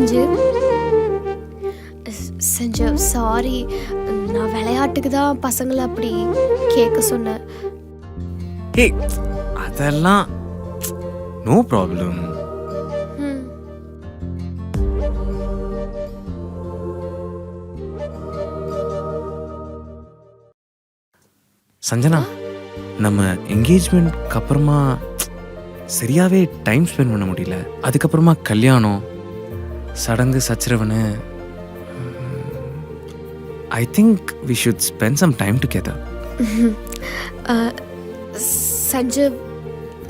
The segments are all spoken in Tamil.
சஞ்சு ஸ்- சஞ்சு சாரி நான் விளையாட்டுக்கு தான் பசங்களை அப்படி கேட்க சொன்னேன். ஹே அதெல்லாம் நோ ப்ராப்ளம். சஞ்சனா நம்ம என்கேஜ்மெண்ட்க்கு அப்புறமா சரியாவே டைம் ஸ்பெண்ட் பண்ண முடியல. அதுக்கப்புறமா கல்யாணம் சடங்கு சச்சரவனு I think we should spend some time together uh, Sanju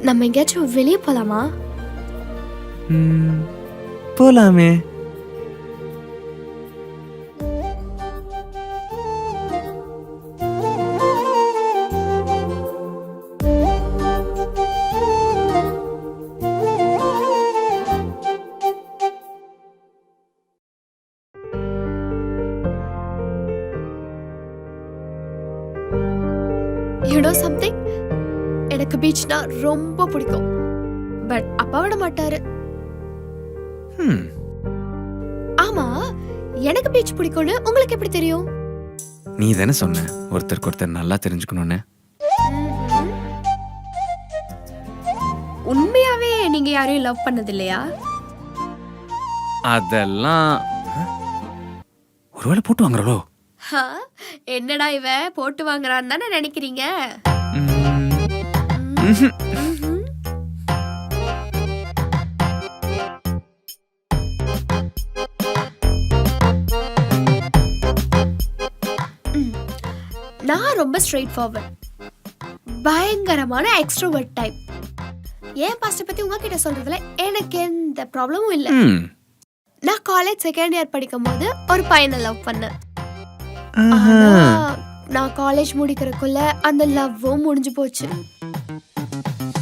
நம்ம எங்கேயாச்சும் வெளியே போகலாமா யூனோ சம்திங் எனக்கு பீச்னா ரொம்ப பிடிக்கும். பட் அப்பா விட மாட்டாரு. Hmm. ஆமா எனக்கு பீச் பிடிக்கும்னு உங்களுக்கு எப்படி தெரியும்? நீ தானே சொன்ன ஒருத்தருக்கு ஒருத்தர் நல்லா தெரிஞ்சுக்கணும்னு. உண்மையாவே நீங்க யாரையும் லவ் பண்ணது இல்லையா அதெல்லாம் ஒருவேளை போட்டு வாங்குறாளோ? என்னடா இவ போட்டு வாங்குறான்னு தானே நினைக்கிறீங்க. நான் ரொம்ப ஸ்ட்ரெயிட் ஃபார்வர்ட் பயங்கரமான எக்ஸ்ட்ரோவர்ட் டைப் ஏன் பாஸ்ட பத்தி உங்ககிட்ட சொல்றதுல எனக்கு எந்த ப்ராப்ளமும் இல்லை. நான் காலேஜ் செகண்ட் இயர் படிக்கும் போது ஒரு பையனை லவ் பண்ணேன். ஆனா நான் காலேஜ் முடிக்கிறதுக்குள்ள அந்த லவ்வும் முடிஞ்சு போச்சு.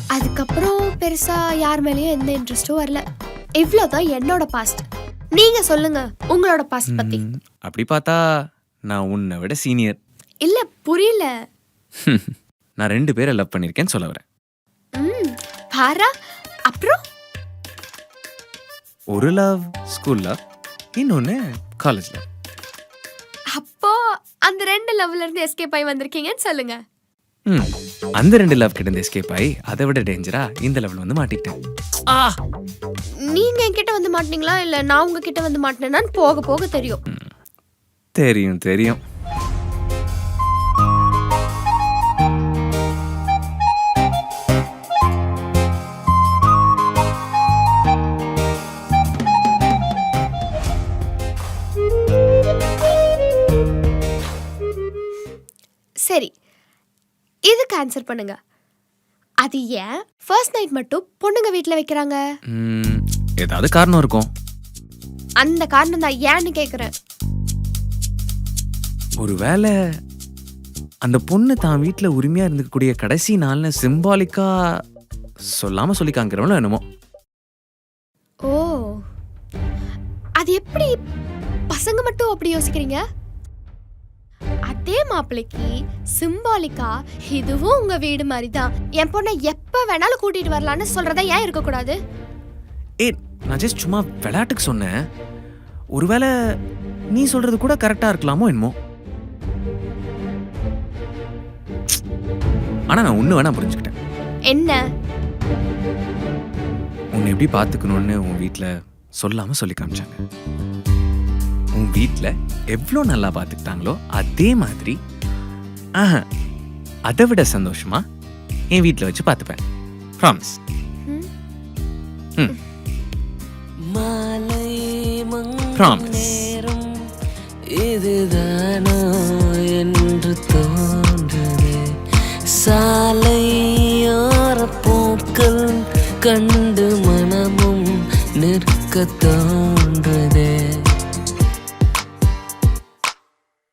அதுக்கப்புறம் பெருசா யார் மேலயும் எந்த இன்ட்ரெஸ்டும் வரல. இவ்வளவுதான் என்னோட பாஸ்ட் நீங்க சொல்லுங்க உங்களோட பாஸ்ட் பத்தி. அப்படி பார்த்தா நான் உன்னை விட சீனியர் இல்ல புரியல. நான் ரெண்டு பேரை லவ் பண்ணியிருக்கேன்னு சொல்ல வரேன். ம் பாரா அப்புறம்? ஒரு லவ் ஸ்கூல்ல இன்னொன்னு காலேஜ்ல அப்போ அந்த ரெண்டு லவ்ல இருந்து எஸ்கேப் ஆகி வந்திருக்கீங்கன்னு சொல்லுங்க. ம் அந்த ரெண்டு லவ் கிட்ட இருந்து எஸ்கேப் ஆகி அதை விட டேஞ்சரா இந்த லெவல் வந்து மாட்டிக்கிட்டேன். ஆ. நீங்க என்கிட்ட வந்து மாட்டீங்களா இல்ல நான் உங்ககிட்ட வந்து மாட்டினேன்னு போக போக தெரியும். தெரியும் தெரியும். சரி இதுக்கு ஆன்சர் பண்ணுங்க? அது ஏன் ஃபர்ஸ்ட் நைட் மட்டும் பொண்ணுங்க வீட்ல வைக்கிறாங்க? ம், ஏதாவது காரணம் இருக்கும். அந்த காரணம் தான் ஏன்னு கேக்குறேன். ஒருவேளை அந்த பொண்ணு தான் வீட்டில் உரிமையா இருந்துக்கக்கூடிய கடைசி நாள்னு சிம்பாலிக்கா சொல்லாம சொல்லி காங்கிறவனோ என்னமோ. ஓ அது எப்படி பசங்க மட்டும் அப்படி யோசிக்கிறீங்க? அதே மாப்பிள்ளைக்கு சிம்பாலிக்கா இதுவும் உங்க வீடு மாதிரி தான் என் பொண்ணை எப்ப வேணாலும் கூட்டிட்டு வரலான்னு சொல்றதா ஏன் இருக்கக்கூடாது? ஏ நான் ஜஸ்ட் சும்மா விளையாட்டுக்கு சொன்னேன். ஒருவேளை நீ சொல்றது கூட கரெக்டா இருக்கலாமோ என்னமோ? ஆனா நான் ஒண்ணு வேணா புரிஞ்சுக்கிட்டேன். என்ன? உன்னை எப்படி பார்த்துக்கணும்னு உன் வீட்டில் சொல்லாம சொல்லி காமிச்சாங்க. உன் வீட்டில் எவ்வளோ நல்லா பார்த்துக்கிட்டாங்களோ அதே மாதிரி ஆஹா அதை விட சந்தோஷமா என் வீட்டில் வச்சு பார்த்துப்பேன் ப்ராமிஸ். நேரம் இதுதானோ என்று தோன்றுதே. சாலையோர பூக்கள் கண்டு மனமும் நிற்க தோன்றுதே